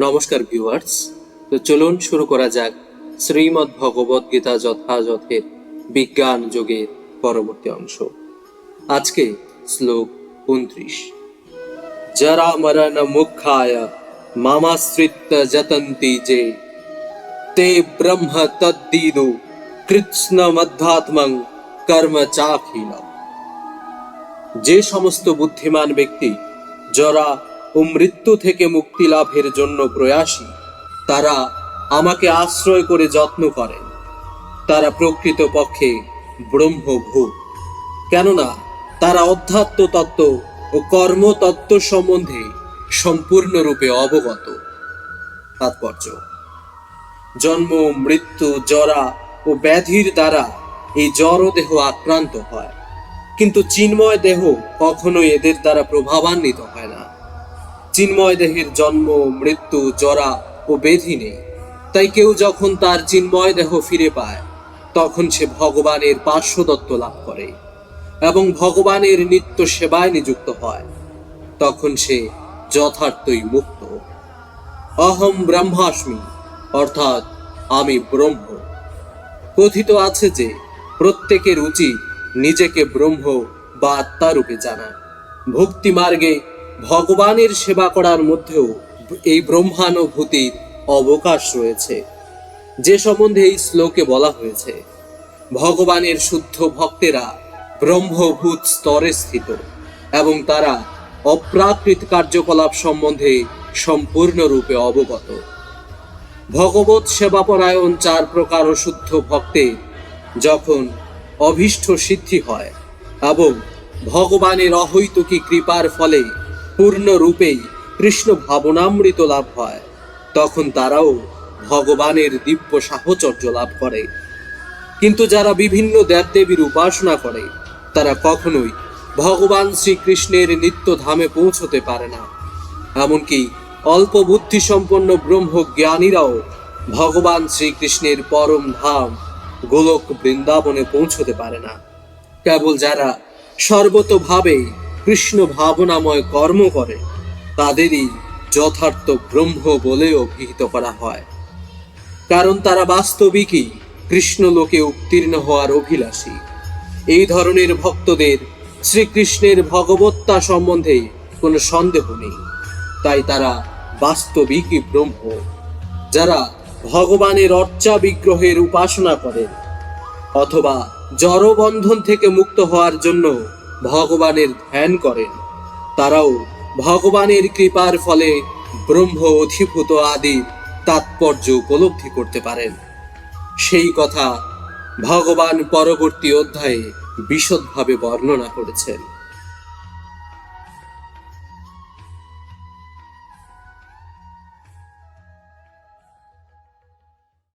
নমস্কার ভিউয়ার্স তো চলুন শুরু করা যাক শ্রীমদ্ ভগবদ গীতা যথাযথের বিজ্ঞান যোগের পরবর্তী অংশ। আজকে শ্লোক উনত্রিশ। জরা মরণ মুখায় মামাশ্রিত যতন্তি যে, তে ব্রহ্ম তদ্দিদু কৃষ্ণ মধ্যাত্মং কর্ম চাখিল যে সমস্ত বুদ্ধিমান ব্যক্তি জরা ও মৃত্যু থেকে মুক্তি লাভের জন্য প্রয়াসী। তারা আমাকে আশ্রয় করে যত্ন করেন। তারা প্রকৃত পক্ষে ব্রহ্মভূত। কেননা তারা অধ্যাত্ম তত্ত্ব ও কর্মতত্ত্ব সম্বন্ধে সম্পূর্ণরূপে অবগত। তাৎপর্য। জন্ম, মৃত্যু, জরা ও ব্যাধির দ্বারা এই জড় দেহ আক্রান্ত হয়। কিন্তু চিন্ময় দেহ কখনো এদের দ্বারা প্রভাবান্বিত হয় না। চিন্ময় দেহের জন্ম, মৃত্যু, জরা ও বেধি নেই। তাই কেউ যখন তার চিন্ময় দেহ ফিরে পায়, তখন সে ভগবানের পার্শ্বদত্ত লাভ করে এবং ভগবানের নিত্য সেবায় নিযুক্ত হয়। তখন সে যথার্থই মুক্ত। অহম ব্রহ্মাস্মি, অর্থাৎ আমি ব্রহ্ম। কথিত আছে যে, প্রত্যেকের উচিত নিজেকে ব্রহ্ম বা আত্মারূপে জানা। ভক্তি মার্গে ভগবানের সেবা করার মধ্যেও এই ব্রহ্মানুভূতির অবকাশ রয়েছে। যে সম্বন্ধে এই শ্লোকে বলা হয়েছে, ভগবানের শুদ্ধ ভক্তেরা ব্রহ্মভূত স্তরে স্থিত এবং তারা অপ্রাকৃত কার্যকলাপ সম্বন্ধে সম্পূর্ণরূপে অবগত। ভগবত সেবাপরায়ণ চার প্রকার শুদ্ধ ভক্তের যখন অভীষ্ট সিদ্ধি হয় এবং ভগবানের অহৈতুকী কৃপার ফলে পূর্ণরূপেই কৃষ্ণ ভাবনামৃত লাভ হয়। তখন তারাও ভগবানের দিব্য সাহচর্য লাভ করে। কিন্তু যারা বিভিন্ন দেবদেবীর উপাসনা করে, তারা কখনোই ভগবান শ্রীকৃষ্ণের নিত্য ধামে পৌঁছতে পারে না। এমনকি অল্প বুদ্ধি সম্পন্ন ব্রহ্ম জ্ঞানীরাও ভগবান শ্রীকৃষ্ণের পরম ধাম গোলক বৃন্দাবনে পৌঁছতে পারে না। কেবল যারা সর্বতভাবে কৃষ্ণ ভাবনাময় কর্ম করে, তাদেরই যথার্থ ব্রহ্ম বলে অভিহিত করা হয়। কারণ তারা বাস্তবিকই কৃষ্ণ লোকে উত্তীর্ণ হওয়ার অভিলাষী। এই ধরনের ভক্তদের শ্রীকৃষ্ণের ভগবত্তা সম্বন্ধে কোনো সন্দেহ নেই। তাই তারা বাস্তবিকই ব্রহ্ম। যারা ভগবানের অর্চা বিগ্রহের উপাসনা করেন, অথবা জড়বন্ধন থেকে মুক্ত হওয়ার জন্য ভগবানের ধ্যান করেন। তারাও ভগবানের কৃপার ফলে ব্রহ্ম অধিভূত আদি তাৎপর্য উপলব্ধি করতে পারেন। সেই কথা ভগবান পরবর্তী অধ্যায়ে বিশদভাবে বর্ণনা করেছেন।